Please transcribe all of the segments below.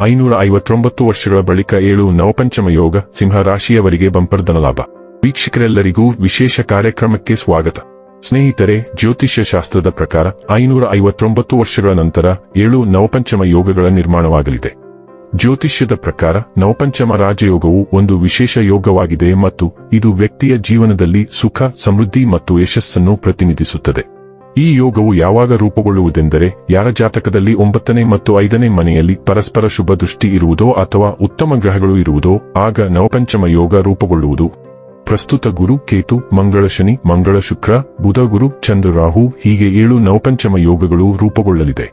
ಐನೂರ ಐವತ್ತೊಂಬತ್ತು ವರ್ಷಗಳ ಬಳಿಕ ಏಳು ನವಪಂಚಮ ಯೋಗ ಸಿಂಹ ರಾಶಿಯವರಿಗೆ ಬಂಪರ್ ಧನಲಾಭ ವೀಕ್ಷಕರೆಲ್ಲರಿಗೂ ವಿಶೇಷ ಕಾರ್ಯಕ್ರಮಕ್ಕೆ ಸ್ವಾಗತ. ಸ್ನೇಹಿತರೆ, ಜ್ಯೋತಿಷ್ಯ ಶಾಸ್ತ್ರದ ಪ್ರಕಾರ ಐನೂರ ಐವತ್ತೊಂಬತ್ತು ವರ್ಷಗಳ ನಂತರ ಏಳು ನವಪಂಚಮ ಯೋಗಗಳ ನಿರ್ಮಾಣವಾಗಲಿದೆ. ಜ್ಯೋತಿಷ್ಯದ ಪ್ರಕಾರ ನವಪಂಚಮ ರಾಜಯೋಗವು ಒಂದು ವಿಶೇಷ ಯೋಗವಾಗಿದೆ ಮತ್ತು ಇದು ವ್ಯಕ್ತಿಯ ಜೀವನದಲ್ಲಿ ಸುಖ, ಸಮೃದ್ಧಿ ಮತ್ತು ಯಶಸ್ಸನ್ನು ಪ್ರತಿನಿಧಿಸುತ್ತದೆ. ಈ ಯೋಗವು ಯಾವಾಗ ರೂಪುಗೊಳ್ಳುವುದೆಂದರೆ ಯಾರ ಜಾತಕದಲ್ಲಿ ಒಂಬತ್ತನೇ ಮತ್ತು ಐದನೇ ಮನೆಯಲ್ಲಿ ಪರಸ್ಪರ ಶುಭ ದೃಷ್ಟಿ ಇರುವುದೋ ಅಥವಾ ಉತ್ತಮ ಗ್ರಹಗಳು ಇರುವುದೋ, ಆಗ ನವಪಂಚಮ ಯೋಗ ರೂಪುಗೊಳ್ಳುವುದು. ಪ್ರಸ್ತುತ ಗುರು ಕೇತು, ಮಂಗಳ ಶನಿ, ಮಂಗಳ ಶುಕ್ರ, ಬುಧ ಗುರು, ಚಂದ್ರ ರಾಹು, ಹೀಗೆ ಏಳು ನವಪಂಚಮ ಯೋಗಗಳು ರೂಪುಗೊಳ್ಳಲಿದೆ.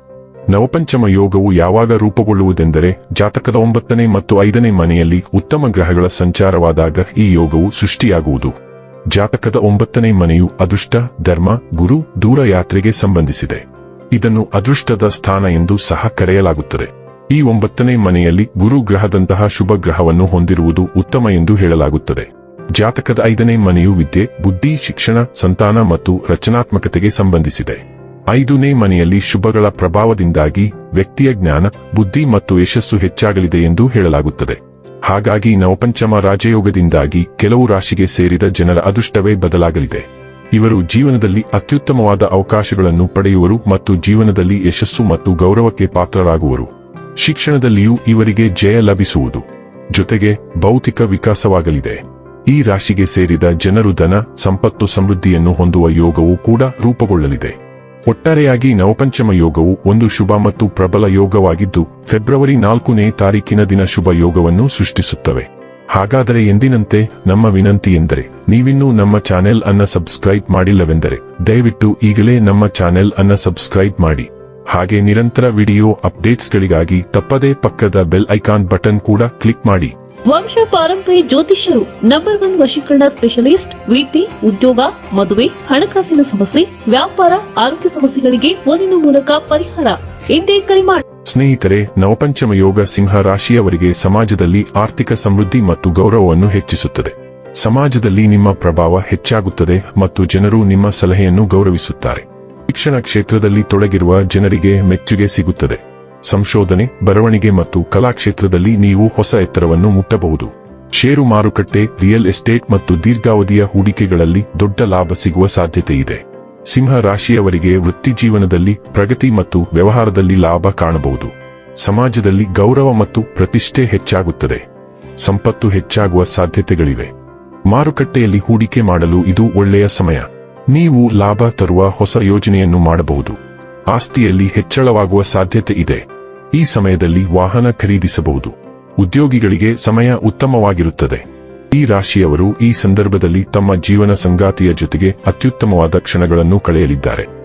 ನವಪಂಚಮ ಯೋಗವು ಯಾವಾಗ ರೂಪುಗೊಳ್ಳುವುದೆಂದರೆ ಜಾತಕದ ಒಂಬತ್ತನೇ ಮತ್ತು ಐದನೇ ಮನೆಯಲ್ಲಿ ಉತ್ತಮ ಗ್ರಹಗಳ ಸಂಚಾರವಾದಾಗ ಈ ಯೋಗವು ಸೃಷ್ಟಿಯಾಗುವುದು. ಜಾತಕದ ಒಂಬತ್ತನೇ ಮನೆಯು ಅದೃಷ್ಟ, ಧರ್ಮ, ಗುರು ದೂರ ಯಾತ್ರೆಗೆ ಸಂಬಂಧಿಸಿದೆ. ಇದನ್ನು ಅದೃಷ್ಟದ ಸ್ಥಾನ ಎಂದು ಸಹ ಕರೆಯಲಾಗುತ್ತದೆ. ಈ ಒಂಬತ್ತನೇ ಮನೆಯಲ್ಲಿ ಗುರು ಗ್ರಹದಂತಹ ಶುಭ ಗ್ರಹವನ್ನು ಹೊಂದಿರುವುದು ಉತ್ತಮ ಎಂದು ಹೇಳಲಾಗುತ್ತದೆ. ಜಾತಕದ ಐದನೇ ಮನೆಯು ವಿದ್ಯೆ, ಬುದ್ಧಿ, ಶಿಕ್ಷಣ, ಸಂತಾನ ಮತ್ತು ರಚನಾತ್ಮಕತೆಗೆ ಸಂಬಂಧಿಸಿದೆ. ಐದನೇ ಮನೆಯಲ್ಲಿ ಶುಭಗಳ ಪ್ರಭಾವದಿಂದಾಗಿ ವ್ಯಕ್ತಿಯ ಜ್ಞಾನ, ಬುದ್ಧಿ ಮತ್ತು ಯಶಸ್ಸು ಹೆಚ್ಚಾಗಲಿದೆ ಎಂದು ಹೇಳಲಾಗುತ್ತದೆ. ಹಾಗಾಗಿ ನವಪಂಚಮ ರಾಜಯೋಗದಿಂದಾಗಿ ಕೆಲವು ರಾಶಿಗೆ ಸೇರಿದ ಜನರ ಅದೃಷ್ಟವೇ ಬದಲಾಗಲಿದೆ. ಇವರು ಜೀವನದಲ್ಲಿ ಅತ್ಯುತ್ತಮವಾದ ಅವಕಾಶಗಳನ್ನು ಪಡೆಯುವರು ಮತ್ತು ಜೀವನದಲ್ಲಿ ಯಶಸ್ಸು ಮತ್ತು ಗೌರವಕ್ಕೆ ಪಾತ್ರರಾಗುವರು. ಶಿಕ್ಷಣದಲ್ಲಿಯೂ ಇವರಿಗೆ ಜಯ ಲಭಿಸುವುದು ಜೊತೆಗೆ ಭೌತಿಕ ವಿಕಾಸವಾಗಲಿದೆ. ಈ ರಾಶಿಗೆ ಸೇರಿದ ಜನರು ಧನ, ಸಂಪತ್ತು, ಸಮೃದ್ಧಿಯನ್ನು ಹೊಂದುವ ಯೋಗವೂ ಕೂಡ ರೂಪುಗೊಳ್ಳಲಿದೆ. ಒಟ್ಟಾರೆಯಾಗಿ ನವಪಂಚಮ ಯೋಗವು ಒಂದು ಶುಭ ಮತ್ತು ಪ್ರಬಲ ಯೋಗವಾಗಿದ್ದು, ಫೆಬ್ರವರಿ ನಾಲ್ಕನೇ ತಾರೀಕಿನ ದಿನ ಶುಭ ಯೋಗವನ್ನು ಸೃಷ್ಟಿಸುತ್ತವೆ. ಹಾಗಾದರೆ ಎಂದಿನಂತೆ ನಮ್ಮ ವಿನಂತಿ ಎಂದರೆ, ನೀವಿನ್ನೂ ನಮ್ಮ ಚಾನೆಲ್ ಅನ್ನ ಸಬ್ಸ್ಕ್ರೈಬ್ ಮಾಡಿಲ್ಲವೆಂದರೆ, ದಯವಿಟ್ಟು ಈಗಲೇ ನಮ್ಮ ಚಾನೆಲ್ ಅನ್ನ ಸಬ್ಸ್ಕ್ರೈಬ್ ಮಾಡಿ. ಹಾಗೆ ನಿರಂತರ ವಿಡಿಯೋ ಅಪ್ಡೇಟ್ಸ್ಗಳಿಗಾಗಿ ತಪ್ಪದೇ ಪಕ್ಕದ ಬೆಲ್ ಐಕಾನ್ ಬಟನ್ ಕೂಡ ಕ್ಲಿಕ್ ಮಾಡಿ. ವಂಶ ಪಾರಂಪರ್ಯ ಜ್ಯೋತಿಷ್ಯರು ನಂಬರ್ ಒನ್ ವಶೀಕರಣ ಸ್ಪೆಷಲಿಸ್ಟ್ ವೀಟಿ ಉದ್ಯೋಗ ಮದುವೆ ಹಣಕಾಸಿನ ಸಮಸ್ಯೆ ವ್ಯಾಪಾರ ಆರೋಗ್ಯ ಸಮಸ್ಯೆಗಳಿಗೆ ಫೋನಿನ ಮೂಲಕ ಪರಿಹಾರ. ಎಂದೇ ಕರೆ ಮಾಡಿ ಸ್ನೇಹಿತರೆ ನವಪಂಚಮ ಯೋಗ ಸಿಂಹ ರಾಶಿಯವರಿಗೆ ಸಮಾಜದಲ್ಲಿ ಆರ್ಥಿಕ ಸಮೃದ್ಧಿ ಮತ್ತು ಗೌರವವನ್ನು ಹೆಚ್ಚಿಸುತ್ತದೆ. ಸಮಾಜದಲ್ಲಿ ನಿಮ್ಮ ಪ್ರಭಾವ ಹೆಚ್ಚಾಗುತ್ತದೆ ಮತ್ತು ಜನರು ನಿಮ್ಮ ಸಲಹೆಯನ್ನು ಗೌರವಿಸುತ್ತಾರೆ. ಶಿಕ್ಷಣ ಕ್ಷೇತ್ರದಲ್ಲಿ ತೊಡಗಿರುವ ಜನರಿಗೆ ಮೆಚ್ಚುಗೆ ಸಿಗುತ್ತದೆ. ಸಂಶೋಧನೆ, ಬರವಣಿಗೆ ಮತ್ತು ಕಲಾ ಕ್ಷೇತ್ರದಲ್ಲಿ ನೀವು ಹೊಸ ಎತ್ತರವನ್ನು ಮುಟ್ಟಬಹುದು. ಷೇರು ಮಾರುಕಟ್ಟೆ, ರಿಯಲ್ ಎಸ್ಟೇಟ್ ಮತ್ತು ದೀರ್ಘಾವಧಿಯ ಹೂಡಿಕೆಗಳಲ್ಲಿ ದೊಡ್ಡ ಲಾಭ ಸಿಗುವ ಸಾಧ್ಯತೆ ಇದೆ ಸಿಂಹ ರಾಶಿಯವರಿಗೆ ವೃತ್ತಿ ಜೀವನದಲ್ಲಿ ಪ್ರಗತಿ ಮತ್ತು ವ್ಯವಹಾರದಲ್ಲಿ ಲಾಭ ಕಾಣಬಹುದು. ಸಮಾಜದಲ್ಲಿ ಗೌರವ ಮತ್ತು ಪ್ರತಿಷ್ಠೆ ಹೆಚ್ಚಾಗುತ್ತದೆ. ಸಂಪತ್ತು ಹೆಚ್ಚಾಗುವ ಸಾಧ್ಯತೆಗಳಿವೆ. ಮಾರುಕಟ್ಟೆಯಲ್ಲಿ ಹೂಡಿಕೆ ಮಾಡಲು ಇದು ಒಳ್ಳೆಯ ಸಮಯ. ನೀವು ಲಾಭ ತರುವ ಹೊಸ ಯೋಜನೆಯನ್ನು ಮಾಡಬಹುದು. ಆಸ್ತಿಯಲ್ಲಿ ಹೆಚ್ಚಳವಾಗುವ ಸಾಧ್ಯತೆ ಇದೆ. ಈ ಸಮಯದಲ್ಲಿ ವಾಹನ ಖರೀದಿಸಬಹುದು. ಉದ್ಯೋಗಿಗಳಿಗೆ ಸಮಯ ಉತ್ತಮವಾಗಿರುತ್ತದೆ. ಈ ರಾಶಿಯವರು ಈ ಸಂದರ್ಭದಲ್ಲಿ ತಮ್ಮ ಜೀವನ ಸಂಗಾತಿಯ ಜೊತೆಗೆ ಅತ್ಯುತ್ತಮವಾದ ಕ್ಷಣಗಳನ್ನು ಕಳೆಯಲಿದ್ದಾರೆ.